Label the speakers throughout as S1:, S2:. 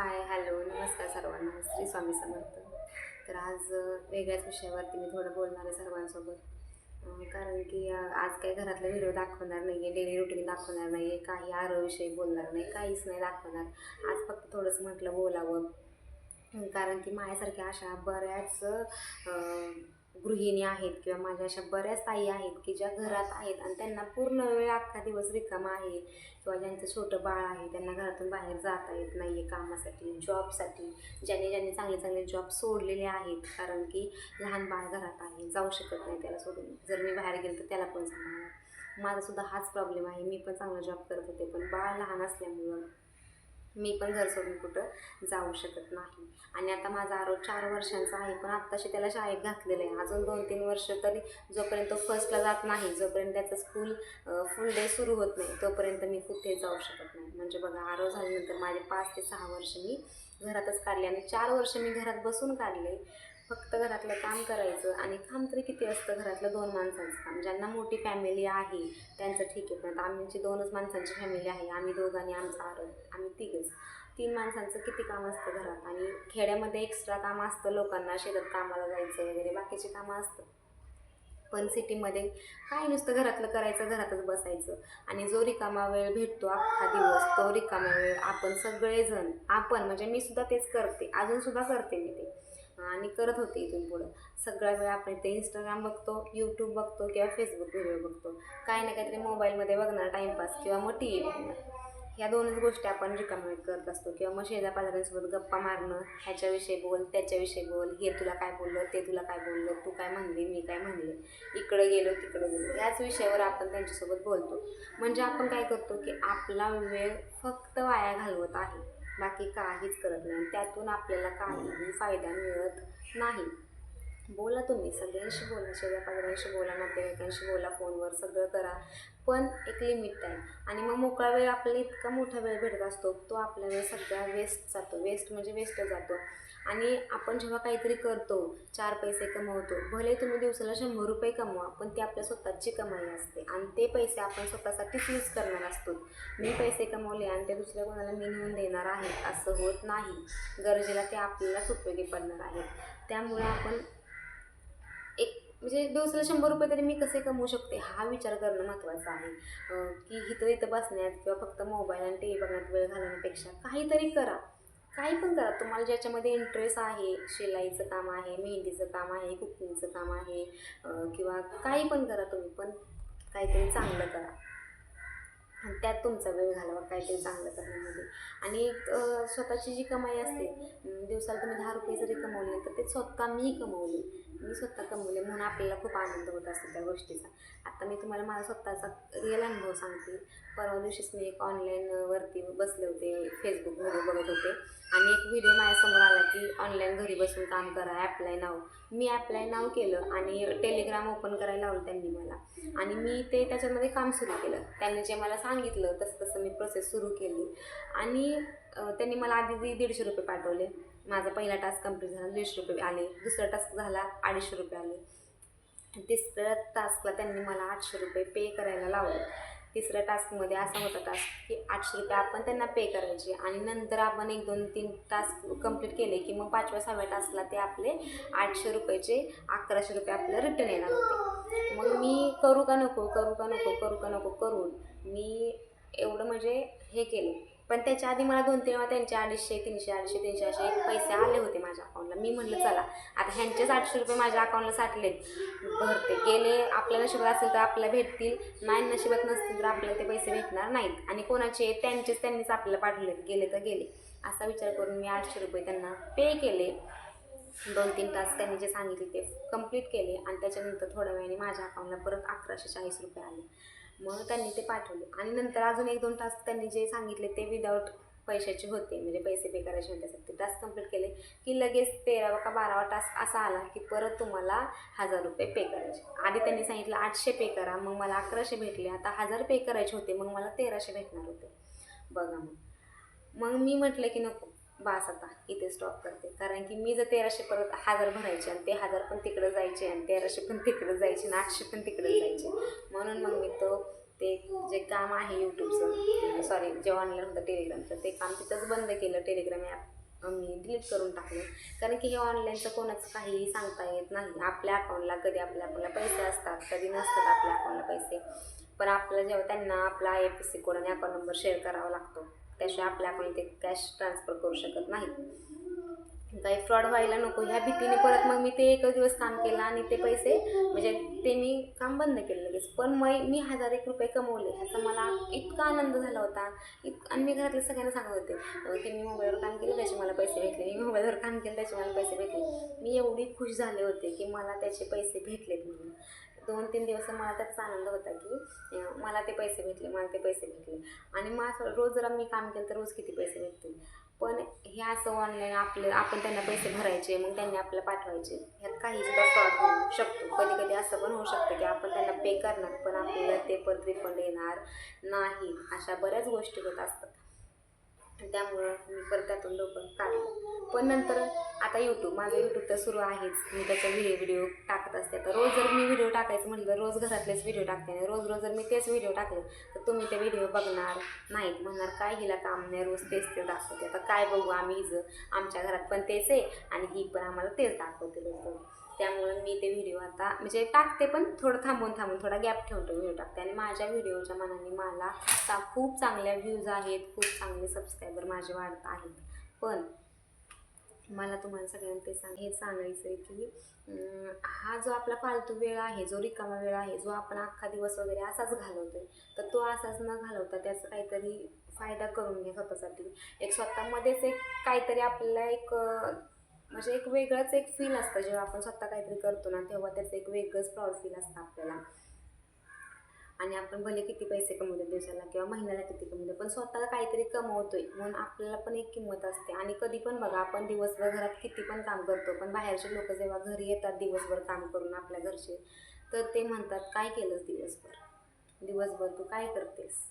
S1: Hi hello नमस्कार सर्वांना. श्री स्वामी समर्थ. तर आज वेगळ्याच विषयावरती मी थोडं बोलणार आहे सर्वांसोबत. कारण की आज काही घरातला व्हिडिओ दाखवणार नाही आहे डेली रुटीन दाखवणार नाही आहे काही आरोविषयी बोलणार नाही काहीच नाही दाखवणार. आज फक्त थोडंसं म्हटलं बोलावं. कारण की माझ्यासारख्या अशा बऱ्याच गृहिणी आहेत किंवा माझ्या अशा बऱ्याच ताई आहेत की ज्या घरात आहेत आणि त्यांना पूर्ण वेळ अख्खा दिवस रिकामा आहे किंवा ज्यांचं छोटं बाळ आहे त्यांना घरातून बाहेर जाता येत नाही आहे कामासाठी जॉबसाठी. ज्यांनी ज्यांनी चांगले चांगले जॉब सोडलेले आहेत कारण की लहान बाळ घरात आहे जाऊ शकत नाही त्याला सोडून. जर मी बाहेर गेलो तर त्याला पण सांभाळणार माझासुद्धा हाच प्रॉब्लेम आहे. मी पण चांगला जॉब करत होते पण बाळ लहान असल्यामुळं मी पण घर सोडून कुठं जाऊ शकत नाही. आणि आता माझा आरोप चार वर्षांचा आहे पण आत्ताशी त्याला शाळेत घातलेलं आहे. अजून दोन तीन वर्ष तरी जोपर्यंत तो फर्स्टला जात नाही जोपर्यंत त्याचं स्कूल फुल डे सुरू होत नाही तोपर्यंत मी कुठे जाऊ शकत नाही. म्हणजे बघा आरो झाल्यानंतर माझे पाच ते सहा वर्ष मी घरातच काढले आणि चार वर्ष मी घरात बसून काढले. फक्त घरातलं काम करायचं आणि काम तरी किती असतं घरातलं दोन माणसांचं काम? ज्यांना मोठी फॅमिली आहे त्यांचं ठीक आहे. पण आमची दोनच माणसांची फॅमिली आहे. आम्ही दोघांनी आमचं आरोग्य आम्ही तिघंच. तीन माणसांचं किती काम असतं घरात? आणि खेड्यामध्ये एक्स्ट्रा काम असतं लोकांना शेतात कामाला जायचं वगैरे बाकीचे कामं असतं. पण सिटीमध्ये काय नुसतं घरातलं करायचं घरातच बसायचं. आणि जो रिकामा वेळ भेटतो अख्खा दिवस तो रिकामा वेळ आपण सगळेजण आपण म्हणजे मी सुद्धा तेच करते. अजूनसुद्धा करते मी ते. आणि करत होते इथून पुढं. सगळा वेळ आपण ते इंस्टाग्राम बघतो यूट्यूब बघतो किंवा फेसबुक व्हिडिओ बघतो. काही ना काहीतरी मोबाईलमध्ये बघणार टाईमपास किंवा मग टी व्ही बघणार. ह्या दोनच गोष्टी आपण रिकमेंड करत असतो. किंवा मग शेजापाजाऱ्यांसोबत गप्पा मारणं ह्याच्याविषयी बोल त्याच्याविषयी बोल हे तुला काय बोललं ते तुला काय बोललं तू काय म्हणली मी काय म्हणले इकडं गेलो तिकडं गेलो याच विषयावर आपण त्यांच्यासोबत बोलतो. म्हणजे आपण काय करतो की आपला वेळ फक्त वाया घालवत आहे. बाकी काहीच करत नाही. त्यातून आपल्याला काहीही फायदा मिळत नाही. बोला तुम्ही सगळ्यांशी बोला शेजाऱ्या बोला नातेवाईकांशी बोला फोनवर सगळं करा. पण एक लिमिट आहे. आणि मग मोकळा वेळ आपल्याला इतका मोठा वेळ भेटत असतो तो आपला वेळ सगळा वेस्ट जातो. वेस्ट म्हणजे वेस्ट जातो. आणि आपण जेव्हा काहीतरी करतो चार पैसे कमवतो भले तुम्ही दिवसाला शंभर रुपये कमवा पण ती आपल्या स्वतःची कमाई असते. आणि ते पैसे आपण स्वतःसाठीच यूज करणार असतो. मी पैसे कमवले आणि ते दुसऱ्या कोणाला मी नेऊन देणार आहे असं होत नाही. गरजेला ते आपल्यालाच उपयोगी पडणार आहेत त्यामुळे आपण म्हणजे दिवसाला शंभर रुपये तरी मी कसे कमवू शकते? हा विचार करणं महत्त्वाचं आहे. की इथं इथं बसण्यात किंवा फक्त मोबाईल आणि टी व्ही बघण्यात वेळ घालवण्यापेक्षा काहीतरी करा. काही पण करा. तुम्हाला ज्याच्यामध्ये इंटरेस्ट आहे शिलाईचं काम आहे मेहंदीचं काम आहे कुकिंगचं काम आहे किंवा काही पण करा तुम्ही पण काहीतरी चांगलं करा. आणि त्यात तुमचा वेळ घालवा काहीतरी चांगलं करण्यामध्ये. आणि एक स्वतःची जी कमाई असते दिवसाला तुम्ही दहा रुपये जरी कमवले तर ते स्वतः मी कमवले. मी स्वतः कमवले म्हणून आपल्याला खूप आनंद होत असतो त्या गोष्टीचा. आता मी तुम्हाला माझा स्वतःचा रिअल अनुभव सांगते. परवा दिवशीच मी एक ऑनलाईनवरती बसले होते फेसबुक व्हिडिओ बघत होते. आणि एक व्हिडिओ माझ्यासमोर आला की ऑनलाईन घरी बसून काम करा ॲप्लाय नाव मी ॲप्लाय नाव केलं आणि टेलिग्राम ओपन करायला लावलं त्यांनी मला. आणि मी ते त्याच्यामध्ये काम सुरू केलं. त्यांनी जे मला सांगितलं तसं तसं मी प्रोसेस सुरू केली. आणि त्यांनी मला आधी दीडशे रुपये पाठवले. माझा पहिला टास्क कंप्लीट झाला दीडशे रुपये आले. दुसरा टास्क झाला अडीचशे रुपये आले. तिसऱ्या टास्कला त्यांनी मला आठशे रुपये पे करायला लावले. तिसऱ्या टास्कमध्ये असा होता टास्क की आठशे रुपये आपण त्यांना पे करायचे आणि नंतर आपण एक दोन तीन टास्क कंप्लीट केले की मग पाचव्या सहाव्या टास्कला ते आपले आठशे रुपयाचे अकराशे रुपये आपल्याला रिटर्न येणार होते. मग मी करू का नको करू का नको करू का नको करून मी एवढं म्हणजे हे केलं. पण त्याच्या आधी मला दोन तीन वेळा त्यांचे अडीचशे तीनशे अडीचशे तीनशे असे पैसे आले होते माझ्या अकाउंटला मी म्हटलं चला आता ह्यांचेच आठशे रुपये माझ्या अकाउंटला साठलेत भरते. गेले आपल्या नशिबात असेल तर आपल्याला भेटतील. नाही नशिबात नसतील तर आपल्याला ते पैसे भेटणार नाहीत. आणि कोणाचे त्यांचेच त्यांनीच आपल्याला पाठवलेत गेले तर गेले. असा विचार करून मी आठशे रुपये त्यांना पे केले. दोन तीन तास त्यांनी जे सांगितले ते कंप्लीट केले. आणि त्याच्यानंतर थोड्या वेळाने माझ्या अकाउंटला परत अकराशे चाळीस रुपये आले. मग त्यांनी ते पाठवले. आणि नंतर अजून एक दोन तास त्यांनी जे सांगितले ते विदाऊट पैशाचे होते. म्हणजे पैसे पे करायचे होते. ते टास्क कंप्लीट केले की लगेच तेरावा का बारावा टास्क असा आला की परत तुम्हाला हजार रुपये पे करायचे. आधी त्यांनी सांगितलं आठशे पे करा मग मला अकराशे भेटले. आता हजार पे करायचे होते मग मला तेराशे भेटणार होते. बघा मग. मग मी म्हटलं की नको. बास आता इथे स्टॉप करते. कारण की मी जर तेराशे परत हजार भरायचे आणि ते हजार पण तिकडं जायचे आणि तेराशे पण तिकडं जायचे आणि आठशे पण तिकडं जायचे. म्हणून मग मी तो ते जे काम आहे यूट्यूबचं सॉरी जे ऑनलाईन होतं टेलिग्रामचं ते काम तिथंच बंद केलं. टेलिग्राम ॲप मी डिलीट करून टाकलं. कारण की हे ऑनलाईनचं कोणाचं काहीही सांगता येत नाही. आपल्या अकाउंटला कधी आपल्या आपल्याला पैसे असतात कधी नसतात आपल्या अकाउंटला पैसे. पण आपलं जेव्हा त्यांना आपला I F S C code आणि अकाउंट नंबर शेअर करावा लागतो. त्याशिवाय आपल्या अकाउंट ते कॅश ट्रान्सफर करू शकत नाही. काही फ्रॉड व्हायला नको. ह्या भीतीने परत मग मी ते एक दिवस काम केलं आणि ते पैसे म्हणजे ते मी काम बंद केलं लगेच. पण मग मी हजार एक रुपये कमवले. ह्याचा मला इतका आनंद झाला होता. इत आणि मी घरातल्या सगळ्यांना सांगत होते. की मी मोबाईलवर काम केलं त्याचे मला पैसे भेटले. मी मोबाईलवर काम केलं त्याचे मला पैसे भेटले. मी एवढी खुश झाले होते की मला त्याचे पैसे भेटलेत म्हणून. दोन तीन दिवस मला त्याचा आनंद होता की मला ते पैसे भेटले मला ते पैसे भेटले. आणि मग रोज जर मी काम केलं तर रोज किती पैसे भेटतील? पण हे असं ऑनलाईन आपलं आपण त्यांना पैसे भरायचे मग त्यांनी आपल्याला पाठवायचे. ह्यात काही सुद्धा फ्रॉड होऊ शकतो. कधी कधी असं पण होऊ शकतं की आपण त्यांना पे करणार पण आपल्याला ते पण रिफंड येणार नाही. अशा बऱ्याच गोष्टी होत असतात. त्यामुळं मी परत त्यातून डोकं काढलं. पण नंतर आता यूट्यूब माझं यूट्यूब तर सुरू आहेच. मी त्याचा व्हिडिओ व्हिडिओ टाकत असते. तर रोज जर मी व्हिडिओ टाकायचं म्हटलं रोज घरातलेच व्हिडिओ टाकते. आणि रोज रोज जर मी तेच व्हिडिओ टाकले तर तुम्ही ते व्हिडिओ बघणार नाहीत. म्हणणार काय हिला काम नाही रोज तेच ते दाखवते. आता काय बघू आम्ही हिचं आमच्या घरात पण तेच आहे आणि ही पण आम्हाला तेच दाखवते रोज त्यामुळं मी ते व्हिडिओ आता म्हणजे टाकते पण थोडं थांबून थांबून थोडा गॅप ठेवतो व्हिडिओ टाकते. आणि माझ्या व्हिडिओच्या मनाने मला चा खूप चांगल्या व्ह्यूज आहेत खूप चांगले सबस्क्रायबर माझे वाढत आहेत. पण मला तुम्हाला सगळ्यांना ते सांग हे सांगायचं आहे की हा जो आपला फालतू वेळ आहे जो रिकामा वेळ आहे जो आपण अख्खा दिवस वगैरे असाच घालवतोय तर तो असाच न घालवता त्याचा काहीतरी फायदा करून घ्या स्वतःसाठी. एक स्वतःमध्येच एक काहीतरी आपल्याला एक म्हणजे एक वेगळंच एक फील असतं जेव्हा आपण स्वतः काहीतरी करतो ना तेव्हा त्याचं एक वेगळंच प्राऊड फील असतं आपल्याला. आणि आपण भले किती पैसे कमवतो दिवसाला किंवा महिन्याला किती कमवतो पण स्वतःला काहीतरी कमवतोय म्हणून आपल्याला पण एक किंमत असते. आणि कधी पण बघा आपण दिवसभर घरात किती पण काम करतो पण बाहेरचे लोक जेव्हा घरी येतात दिवसभर काम करून आपल्या घरचे तर ते म्हणतात काय केलंस दिवसभर? दिवसभर तू काय करतेस?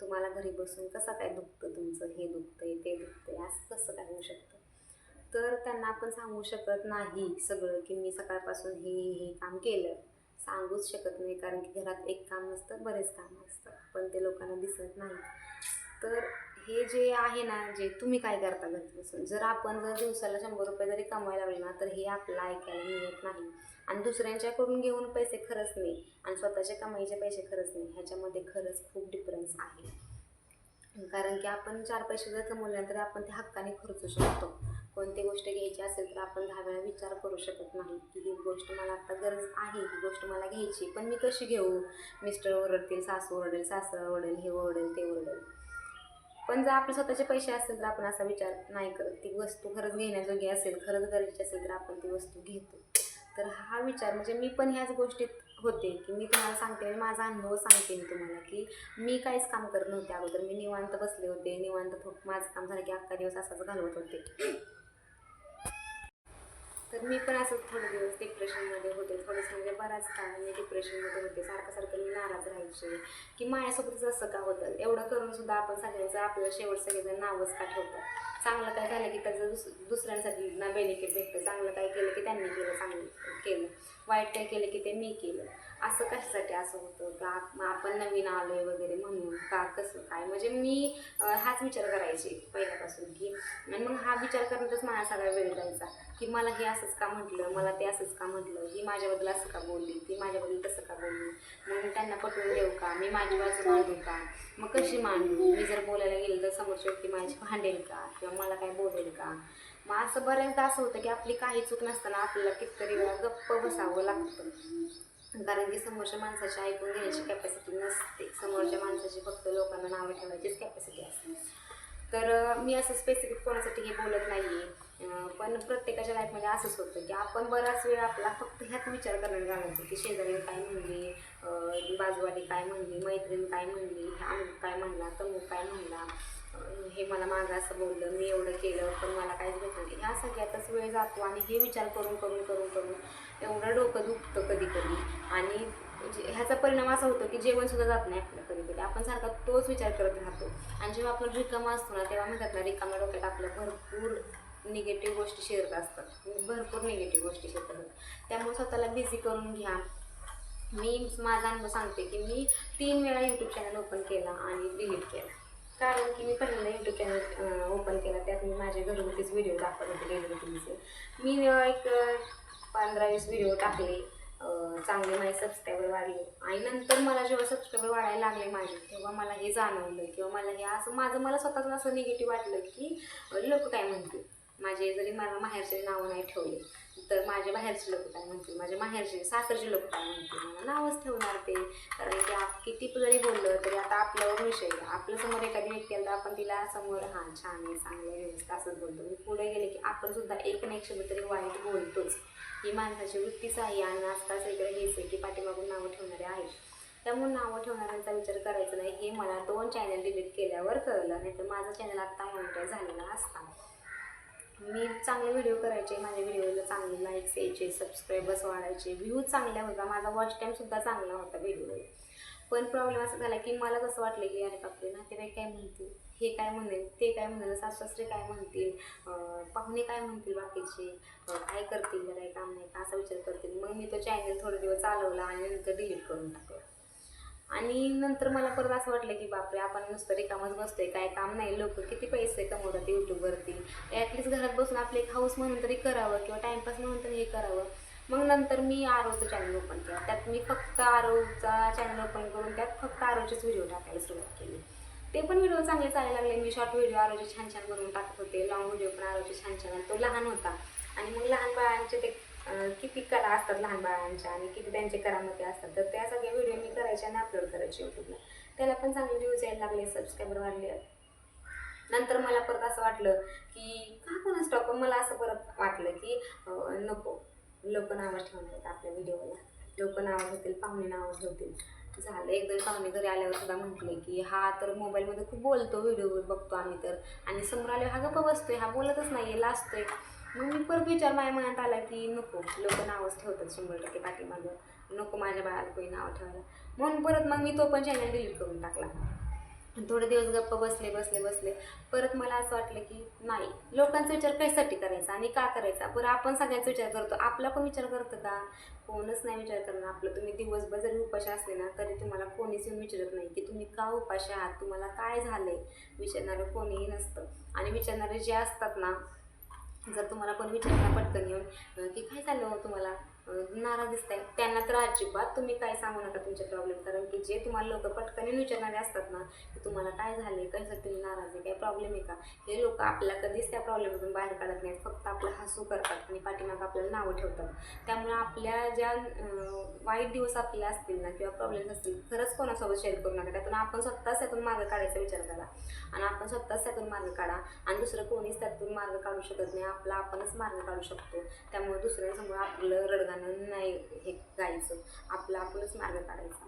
S1: तुम्हाला घरी बसून कसं काय दुखतं तुमचं? हे दुखतंय ते दुखतंय. असं कसं काय होऊ शकतं? तर त्यांना आपण सांगू शकत नाही सगळं की मी सकाळपासून हे हे काम केलं. सांगूच शकत नाही कारण की घरात एक काम नसतं बरेच कामं असतात पण ते लोकांना दिसत नाही. तर हे जे आहे ना जे तुम्ही काय करता घरी बसून जर आपण जर दिवसाला शंभर रुपये जरी कमवायला लागले ना तर हे आपलं ऐकायला मिळत नाही. आणि दुसऱ्यांच्याकडून घेऊन पैसे खरंच नाही आणि स्वतःच्या कमाईचे पैसे खरंच नाही ह्याच्यामध्ये खरंच खूप डिफरन्स आहे. कारण की आपण चार पैसे जर कमवल्यानंतर आपण ते हक्काने खर्चू शकतो. कोणती गोष्ट घ्यायची असेल तर आपण दहा वेळा विचार करू शकत नाही. की ही गोष्ट मला आता गरज आहे ही गोष्ट मला घ्यायची पण मी कशी घेऊ? मिस्टर ओरडतील सासू ओरडेल सासरा ओरडेल हे ओरडेल ते ओरडेल. पण जर आपले स्वतःचे पैसे असतील तर आपण असा विचार नाही करत ती वस्तू खरंच घेण्याजोगी असेल खरंच गरजेची असेल तर आपण ती वस्तू घेतो. तर हा विचार म्हणजे मी पण ह्याच गोष्टीत होते की मी तुम्हाला सांगते आणि माझा अनुभव सांगते मी तुम्हाला की मी काहीच काम करत नव्हते. अगोदर मी निवांत बसले होते निवांत माझं काम झालं की अख्खा दिवस असाच घालवत होते. तर मी पण असं थोडे दिवस डिप्रेशनमध्ये होते. थोडंसं म्हणजे बराच काळ मी डिप्रेशनमध्ये होते. सारखं सारखं मी नाराज राहायचे. की माझ्यासोबतच असं का होतं? एवढं करून सुद्धा आपण सगळ्यांचं आपलं शेवट सगळेजण नावच का ठेवतात? चांगलं काय झालं की त्याचं दुस दुसऱ्यांसाठी ना बेनिफिट भेटतं. चांगलं काय केलं की त्यांनी केलं चांगलं केलं. वाईट काय केलं की ते मी केलं. असं कशासाठी असं होतं? का आपण नवीन आलो आहे वगैरे म्हणून? का कसं? काय? म्हणजे मी हाच विचार करायचे पहिल्यापासून की आणि मग हा विचार करण्यातच माझा सगळा वेळ जायचा. की मला हे असंच का म्हटलं? मला ते असंच का म्हटलं? ही माझ्याबद्दल असं का बोलली? ती माझ्याबद्दल तसं का बोलली? मग त्यांना पटवून देऊ का? मी माझी बाजू मांडू का? मग कशी मांडू? मी जर बोलायला गेलं तर समोरची व्यक्ती माझी भांडेल का? किंवा मला काय बोलेल का? मग असं बऱ्याचदा असं होतं की आपली काही चूक नसताना आपल्याला कितीतरी वेळा गप्प बसावं लागतं. कारण की समोरच्या माणसाची ऐकून घेण्याची कॅपॅसिटी नसते. समोरच्या माणसाची फक्त लोकांना नावं ठेवायचीच कॅपॅसिटी असते. तर मी असं स्पेसिफिक कोणासाठी हे बोलत नाही आहे पण प्रत्येकाच्या लाईफमध्ये असंच होतं की आपण बराच वेळ आपला फक्त ह्यात विचार करण्यात घालायचो की शेजारी काय म्हणली अं, बाजूवाली काय म्हणली मैत्रीण काय म्हणली अमुक काय म्हणला तमुक काय म्हणला. हे मला मागं असं बोललं मी एवढं केलं पण मला काहीच भेटलं नाही. ह्या सगळ्यातच वेळ जातो आणि हे विचार करून करून करून करून एवढं डोकं दुखतं कधी कधी आणि ह्याचा परिणाम असा होतो की जेवणसुद्धा जात नाही आपलं कधी कधी आपण सारखा तोच विचार करत राहतो. आणि जेव्हा आपण रिकामा असतो ना तेव्हा म्हणतात ना रिकाम्या डोक्यात आपल्या भरपूर निगेटिव्ह गोष्टी शेअरत असतात. भरपूर निगेटिव्ह गोष्टी शेअर करतात त्यामुळे स्वतःला बिझी करून घ्या. मी माझा अनुभव सांगते की मी तीन वेळा यूट्यूब चॅनल ओपन केला आणि डिलीट केला. कारण की मी पहिल्यांदा यूट्यूब चॅनल ओपन केला. त्यात मी माझ्या घरगुतीच व्हिडिओ दाखवत होते डेली मी एक पंधरा वीस व्हिडिओ टाकले. चांगले माझे सबस्क्रायबर वाढले. आणि नंतर मला जेव्हा सबस्क्रायबर वाढायला लागले माझे तेव्हा मला हे जाणवलं किंवा मला हे असं माझं मला स्वतःच असं निगेटिव्ह वाटलं की लोक काय म्हणतील? माझे जरी मला माहेरचे नावं नाही ठेवले. तर माझे बाहेरचे लोक काय म्हणतील माझे माहेरचे सासरचे लोक काय म्हणतील मला नावच ठेवणार ते. कारण की आप किती जरी बोललं तरी आता आपल्यावर विषय आहे. आपल्यासमोर एखादी व्यक्ती आली तर आपण तिला समोर हां छान आहे चांगलं आहे व्यवस्थित असंच बोलतो. मी पुढे गेले की आपण सुद्धा एक ना एक शब्द तरी वाईट बोलतोच. ही माणसाची वृत्तीच आहे आणि आजकाल सगळं हेच आहे की पाठीमागून नावं ठेवणारे आहेत. त्यामुळे नावं ठेवणाऱ्यांचा विचार करायचा नाही. हे मला दोन चॅनल डिलीट केल्यावर कळलं. नाही तर माझा चॅनल आत्ता मॉनिटाईज झालेला असता मी चांगले व्हिडिओ करायचे माझ्या व्हिडिओला चांगले लाईक्स यायचे सबस्क्रायबर्स वाढायचे व्ह्यूज चांगल्या होता माझा वॉच टाईमसुद्धा चांगला होता व्हिडिओला पण प्रॉब्लेम असा झाला की मला कसं वाटलं की अरे बापरे नातेवाईक काय म्हणतील? हे काय म्हणेल? ते काय म्हणेल? सासरे काय म्हणतील? पाहुणे काय म्हणतील बाकीचे? काय करतील? काय काम नाही का? असा विचार करतील. मग मी तो चॅनल थोडे दिवस चालवला आणि नंतर डिलीट करून टाकला. आणि नंतर मला परत असं वाटलं की बापरे आपण नुसतं रिकामच बसतोय काय काम नाही. लोक किती पैसे कमवतात यूट्यूबवरती ॲटलीस्ट घरात बसून आपलं एक हाऊस म्हणून तरी करावं किंवा टाईमपास म्हणून तरी हे करावं. मग नंतर मी आरोचं चॅनल ओपन केलं. त्यात मी फक्त आरोचा चॅनल ओपन करून त्यात फक्त आरोचेच व्हिडिओ टाकायला सुरुवात केली. ते पण व्हिडिओ चांगले चालायला लागले. मी शॉर्ट व्हिडिओ आरोचे छान छान बनवून टाकत होते. लॉंग व्हिडिओ पण आरोचे छान छान. आणि तो लहान होता. आणि मग लहान बाळांचे ते किती कला असतात लहान बाळांच्या आणि किती त्यांचे करामती असतात तर त्या सगळ्या व्हिडिओ मी करायचे आणि अपलोड करायचे यूट्यूबला त्याला पण चांगले व्ह्यूज यायला लागले सबस्क्रायबर वाढले. नंतर मला परत असं वाटलं की का कोणा स्टॉप मला असं परत वाटलं की नको. लोक नावं ठेवणार आपल्या व्हिडिओला लोक नावं ठेवतील पाहुणे नावं ठेवतील. झालं एकदा पाहुणे घरी आल्यावर सुद्धा म्हटले की हा तर मोबाईलमध्ये खूप बोलतो व्हिडिओवर बघतो आम्ही तर. आणि समोर आल्यावर हा गप्पा बसतोय हा बोलतच नाही आहे लाजतोय. मग मी परत विचार माझ्या मनात आला की नको लोक नावच ठेवतात शंभर टक्के पाठीमागं. नको माझ्या बाळाला कोणी नावं ठेवायला. म्हणून परत मग मी तो पण चॅनल डिलीट करून टाकला. थोडे दिवस गप्प बसले बसले बसले. परत मला असं वाटलं की नाही लोकांचा विचार कशासाठी करायचा आणि का करायचा? बरं आपण सगळ्यांचा विचार करतो. आपला पण विचार करतं का? कोणच नाही विचार करणार. आपलं तुम्ही दिवसभर जरी उपाशी असले ना तरी तुम्हाला कोणीच येऊन विचारत नाही की तुम्ही का उपाशी आहात? तुम्हाला काय झालं आहे विचारणारं कोणीही नसतं. आणि विचारणारे जे असतात ना जर तुम्हाला कोणी विचारलं पटकन येऊन की काय झालं हो तुम्हाला? अं, नाराज दिसताय त्यांना तर अजिबात तुम्ही काय सांगू नका तुमचे प्रॉब्लेम कारण की जे तुम्हाला लोक पटकन विचारणारे असतात ना की तुम्हाला काय झाले कशासाठी तुम्ही नाराज आहे काय प्रॉब्लेम आहे का? हे लोक आपल्या कधीच त्या प्रॉब्लेममधून बाहेर काढत नाहीत. फक्त आपलं हसू करतात आणि पाठीमागं आपल्याला नावं ठेवतात. त्यामुळे आपल्या ज्या वाईट दिवस आपले असतील ना किंवा प्रॉब्लेम्स असतील खरंच कोणासोबत शेअर करू नका. त्यातून आपण स्वतःच त्यातून मार्ग काढायचा विचार करा. आणि आपण स्वतःच त्यातून मार्ग काढा. आणि दुसरं कोणीच त्यातून मार्ग काढू शकत नाही. आपला आपणच मार्ग काढू शकतो. त्यामुळे दुसऱ्यांसमोर आपलं रडगाणं नाही हे गायचं आपलं आपणच मार्ग काढायचा.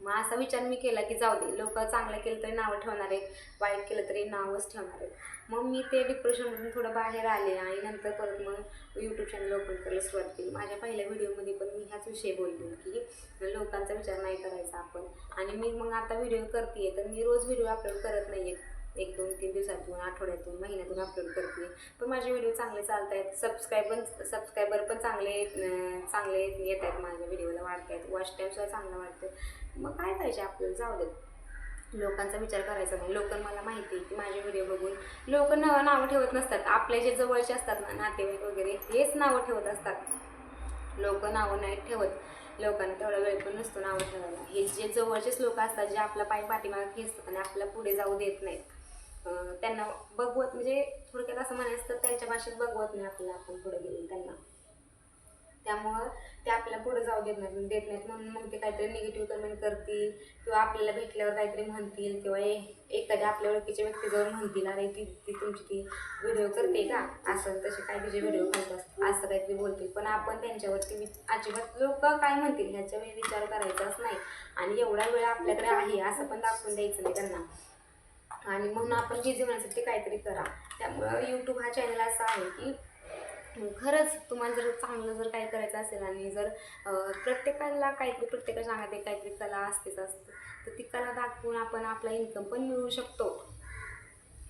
S1: मग असा विचार मी केला की जाऊ दे लोक चांगलं केलं तरी नावं ठेवणार आहेत वाईट केलं तरी नावच ठेवणार आहेत. मग मी ते डिप्रेशनमधून थोडं बाहेर आले आणि नंतर परत मग यूट्यूब चॅनल ओपन करायला सुरुवात केली. माझ्या पहिल्या व्हिडिओमध्ये पण मी ह्याच विषयी बोलले की लोकांचा विचार नाही करायचा आपण. आणि मी मग आता व्हिडिओ करते आहे तर मी रोज व्हिडिओ अपलोड करत नाही आहे एक दोन तीन दिवसातून आठवड्यातून महिन्यातून अपलोड करते. पण माझे व्हिडिओ चांगले चालत आहेत सबस्क्राईब पण सबस्क्रायबर पण चांगले चांगले येत आहेत माझ्या व्हिडिओला वाढत आहेत वॉच टाईमसुद्धा चांगला वाटतं मग काय पाहिजे आपल्याला? जाऊ देत लोकांचा विचार करायचा नाही. लोक मला माहिती आहे की माझे व्हिडिओ बघून लोक नावं नावं ठेवत नसतात. आपले जे जवळचे असतात ना नातेवाईक वगैरे हेच नावं ठेवत असतात. लोक नावं नाही ठेवत. लोकांना तेवढा वेळ पण नसतो नावं ठेवायला. हे जे जवळचेच लोक असतात जे आपला पाय पाठीमागे खेचतात आणि आपल्या पुढे जाऊ देत नाहीत. त्यांना बघवत म्हणजे थोडक्यात असं म्हणायचं तर त्यांच्या भाषेत बघवत नाही आपल्याला आपण पुढे गेलो त्यांना. त्यामुळं ते आपल्याला पुढे जाऊ देत नाहीत देत नाहीत. म्हणून मग ते काहीतरी निगेटिव्ह कमेंट करतील किंवा आपल्याला भेटल्यावर काहीतरी म्हणतील किंवा एखाद्या आपल्या ओळखीच्या व्यक्तीजवळ म्हणतील अरे ती ती तुमची ती व्हिडिओ करते का? असं तसे काय तिचे व्हिडिओ करत असतात असं काहीतरी बोलतील. पण आपण त्यांच्यावरती अजिबात लोक काय म्हणतील ह्याच्या वेळी विचार करायचाच नाही. आणि एवढा वेळ आपल्याकडे आहे असं पण दाखवून द्यायचं नाही त्यांना. आणि म्हणून आपण बिझी होण्यासाठी काहीतरी करा. त्यामुळं यूट्यूब हा चॅनल असा आहे की खरंच तुम्हाला जर चांगलं जर काही करायचं असेल आणि जर प्रत्येकाला काहीतरी प्रत्येकाच्या अंगात काहीतरी कला असतेच असते तर ती कला दाखवून आपण आपला इन्कम पण मिळवू शकतो.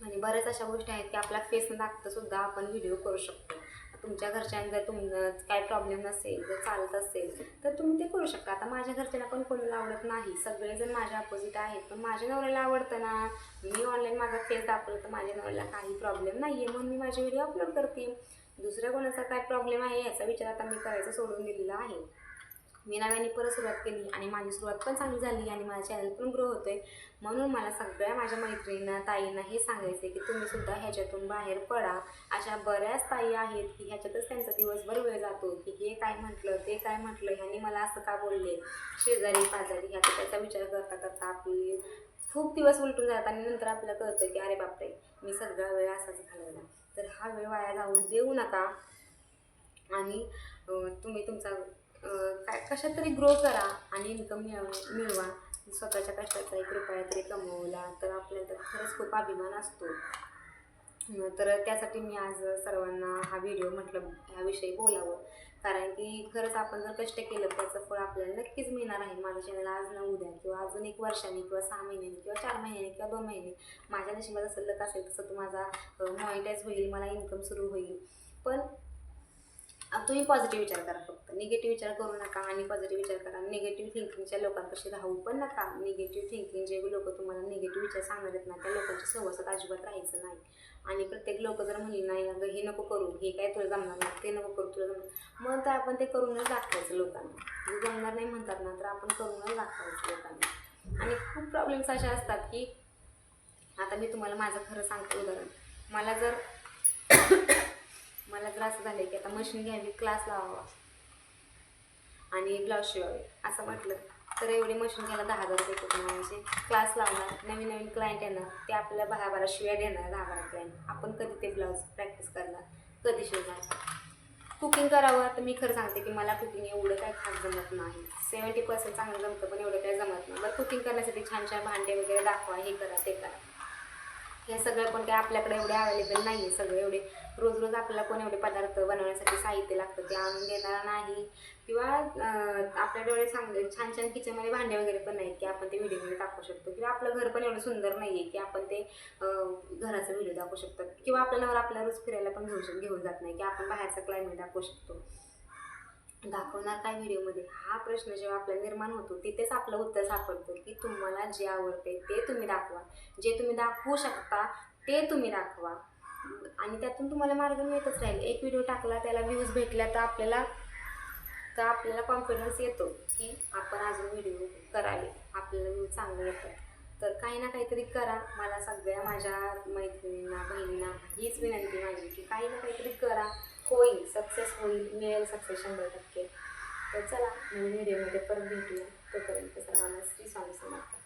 S1: आणि बऱ्याच अशा गोष्टी आहेत की आपला फेस न दाखवता सुद्धा आपण व्हिडिओ करू शकतो. तुमच्या घरच्यांना जर तुम काय प्रॉब्लेम नसेल जर चालत असेल तर तुम्ही ते करू शकता. आता माझ्या घरच्यांना पण कोणाला आवडत नाही. सगळेजण माझ्या अपोजिट आहेत. पण माझ्या नवऱ्याला आवडतं ना मी ऑनलाईन माझा फेस दाखवलं तर माझ्या नवऱ्याला काही प्रॉब्लेम नाही आहे म्हणून मी माझे व्हिडिओ अपलोड करते. दुसऱ्या कोणाचा काय प्रॉब्लेम आहे याचा विचार आता मी करायचं सोडून दिलेला आहे. मी नव्याने परत सुरुवात केली आणि माझी सुरुवात पण चांगली झाली आणि माझा चॅनल पण ग्रो होतोय. म्हणून मला सगळ्या माझ्या मैत्रिणींना ताईंना हे सांगायचं की तुम्ही सुद्धा ह्याच्यातून बाहेर पडा. अशा बऱ्याच ताई आहेत की ह्याच्यातच त्यांचा दिवसभर वेळ जातो की हे काय म्हटलं ते काय म्हटलं ह्याने मला असं का बोलले? शेजारी पाजारी ह्याचा त्याचा विचार करता करता आपली खूप दिवस उलटून जातात आणि नंतर आपल्याला कळतं की अरे बापरे मी सगळा वेळ असाच घालवला. तर हा वेळ वाया जाऊ देऊ नका. आणि तुम्ही तुमचा काय कशात तरी ग्रो करा आणि इन्कम मिळव मिळवा. स्वतःच्या कष्टाचा एक रुपया तरी कमवला तर आपल्याला तर खरंच खूप अभिमान असतो. तर त्यासाठी मी आज सर्वांना हा व्हिडिओ म्हटलं ह्याविषयी बोलावं. कारण की खरंच आपण जर कष्ट केलं त्याचं फळ आपल्याला नक्कीच मिळणार आहे. माझं चॅनल आज न उद्या किंवा अजून एक वर्षाने किंवा सहा महिन्याने किंवा चार महिन्याने किंवा दोन महिने माझ्या नशिबात जसं लक असेल तसं तो माझा मॉनिटाईज होईल मला इन्कम सुरू होईल. पण तुम्ही पॉझिटिव्ह विचार करा फक्त. निगेटिव्ह विचार करू नका आणि पॉझिटिव्ह विचार करा. निगेटिव्ह थिंकिंगच्या लोकांपाशी राहू पण नका. निगेटिव्ह थिंकिंग जे लोक तुम्हाला निगेटिव्ह विचार सांगत आहेत ना त्या लोकांच्या सहवासात अजिबात राहायचं नाही. आणि प्रत्येक लोक जर म्हणली नाही अगं हे नको करू. हे काय तुला जमणार नाही. ते नको करू. तुला जमणार मग तर आपण ते करूनच दाखवायचं लोकांना. जे जमणार नाही म्हणतात ना तर आपण करूनच दाखवायचं लोकांना. आणि खूप प्रॉब्लेम्स अशा असतात की आता मी तुम्हाला माझं खरं सांगतो उदाहरण. मला जर मला जर असं झालं की आता मशीन घ्यावी क्लास लावावा. आणि ब्लाऊज शिवावे असं म्हटलं. तर एवढी मशीन घ्यायला दहा हजार रुपये कुठून क्लास लावणार नवीन नवीन क्लायंट येणार. ते आपल्याला बारा बारा शिव्या देणार दहा बारा क्लायंट आपण कधी ते ब्लाऊज प्रॅक्टिस करणार? कधी शिवणार? कुकिंग करावं तर मी खरं सांगते की मला कुकिंग एवढं काय खास जमत नाही. सेवन्टी पर्सेंट चांगलं जमतं पण एवढं काय जमत नाही. बरं कुकिंग करण्यासाठी छान छान भांडे वगैरे दाखवा हे करा ते करा. हे सगळं पण काय आपल्याकडे एवढे अवेलेबल नाही आहे सगळे एवढे रोज रोज आपल्याला कोण एवढे पदार्थ बनवण्यासाठी साहित्य लागतं ते आणून देणार नाही. किंवा आपल्याकडे आपल्या डोळे चांगले छान छान किचनमध्ये भांडे वगैरे पण नाहीत की आपण ते व्हिडिओमध्ये टाकू शकतो. किंवा आपलं घर पण एवढं सुंदर नाही आहे की आपण ते घराचा व्हिडिओ दाखवू शकतो. किंवा आपल्या नवर आपल्या रोज फिरायला पण घेऊ शक घेऊन जात नाही की आपण बाहेरचा क्लायमेट दाखवू शकतो. दाखवणार काय व्हिडिओमध्ये? हा प्रश्न जेव्हा आपल्याला निर्माण होतो तिथेच आपलं उत्तर सापडतं की तुम्हाला जे आवडते ते तुम्ही दाखवा. जे तुम्ही दाखवू शकता ते तुम्ही दाखवा. आणि त्यातून तुम्हाला मार्ग मिळतच राहील. एक व्हिडिओ टाकला त्याला व्ह्यूज भेटल्या तर आपल्याला तर आपल्याला कॉन्फिडन्स येतो की आपण अजून व्हिडिओ करावे. आपल्याला व्ह्यू चांगले येतात. तर काही ना काहीतरी करा. मला सगळ्या माझ्या मैत्रिणींना बहिणींना हीच विनंती माझी की काही ना काहीतरी करा. होईल सक्सेस होईल मिळेल सक्सेस शंभर टक्के. तर चला नवीन व्हिडिओमध्ये परत भेटूया. तोपर्यंत सर्वांना श्री स्वामी समर्थ.